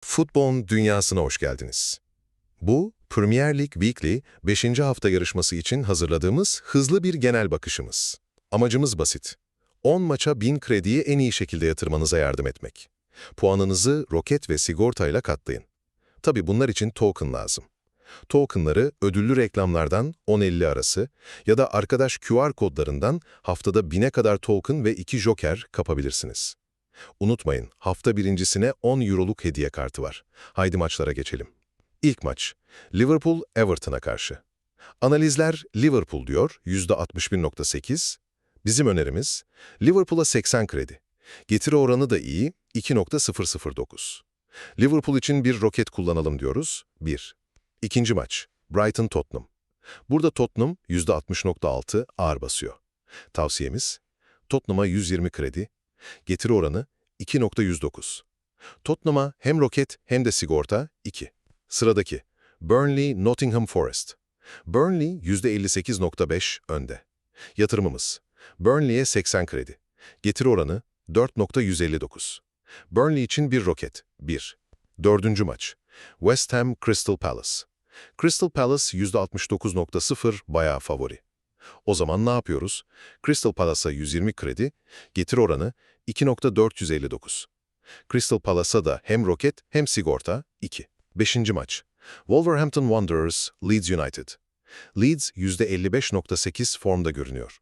Futbolun dünyasına hoş geldiniz. Bu, Premier League Weekly 5. hafta yarışması için hazırladığımız hızlı bir genel bakışımız. Amacımız basit. 10 maça 1000 krediyi en iyi şekilde yatırmanıza yardım etmek. Puanınızı roket ve sigortayla katlayın. Tabii bunlar için token lazım. Tokenları ödüllü reklamlardan 10-50 arası ya da arkadaş QR kodlarından haftada 1000'e kadar token ve 2 joker kapabilirsiniz. Unutmayın, hafta birincisine 10 euroluk hediye kartı var. Haydi maçlara geçelim. İlk maç, Liverpool Everton'a karşı. Analizler Liverpool diyor, %61.8. Bizim önerimiz, Liverpool'a 80 kredi. Getiri oranı da iyi, 2.009. Liverpool için bir roket kullanalım diyoruz, 1. İkinci maç, Brighton-Tottenham. Burada Tottenham %60.6 ağır basıyor. Tavsiyemiz, Tottenham'a 120 kredi, Getiri oranı 2.109. Tottenham'a hem roket hem de sigorta 2. Sıradaki Burnley Nottingham Forest. Burnley %58.5 önde. Yatırımımız Burnley'e 80 kredi. Getiri oranı 4.159. Burnley için bir roket 1. Dördüncü maç West Ham Crystal Palace. Crystal Palace %69.0 bayağı favori. O zaman ne yapıyoruz? Crystal Palace'a 120 kredi, getir oranı 2.459. Crystal Palace'a da hem roket hem sigorta 2. Beşinci maç. Wolverhampton Wanderers, Leeds United. Leeds %55.8 formda görünüyor.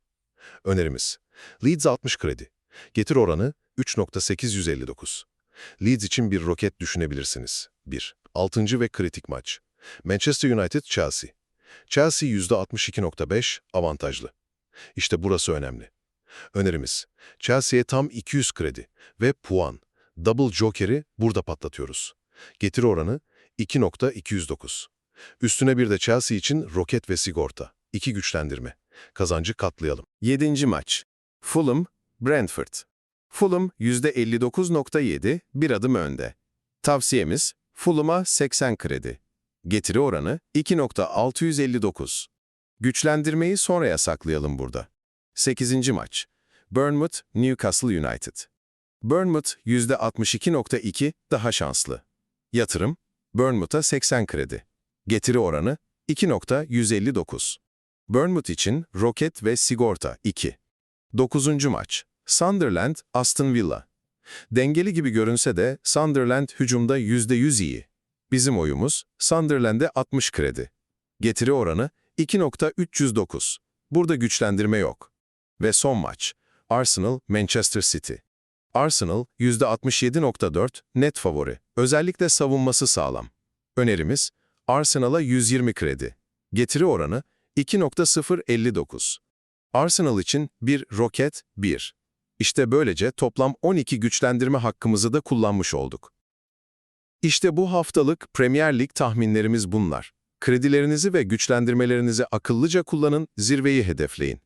Önerimiz. Leeds 60 kredi. Getir oranı 3.859. Leeds için bir roket düşünebilirsiniz. 1. Altıncı ve kritik maç. Manchester United-Chelsea. Chelsea %62.5 avantajlı. İşte burası önemli. Önerimiz, Chelsea'ye tam 200 kredi ve puan, double joker'i burada patlatıyoruz. Getiri oranı 2.209. Üstüne bir de Chelsea için roket ve sigorta, iki güçlendirme. Kazancı katlayalım. 7. maç. Fulham, Brentford. Fulham %59.7 bir adım önde. Tavsiyemiz Fulham'a 80 kredi. Getiri oranı 2.659. Güçlendirmeyi sonraya saklayalım burada. 8. maç. Bournemouth, Newcastle United. Bournemouth %62.2 daha şanslı. Yatırım, Bournemouth'a 80 kredi. Getiri oranı 2.159. Bournemouth için roket ve sigorta 2. 9. maç. Sunderland, Aston Villa. Dengeli gibi görünse de Sunderland hücumda %100 iyi. Bizim oyumuz Sunderland'e 60 kredi. Getiri oranı 2.309. Burada güçlendirme yok. Ve son maç. Arsenal, Manchester City. Arsenal %67.4 net favori. Özellikle savunması sağlam. Önerimiz Arsenal'a 120 kredi. Getiri oranı 2.059. Arsenal için bir roket 1. İşte böylece toplam 12 güçlendirme hakkımızı da kullanmış olduk. İşte bu haftalık Premier Lig tahminlerimiz bunlar. Kredilerinizi ve güçlendirmelerinizi akıllıca kullanın, zirveyi hedefleyin.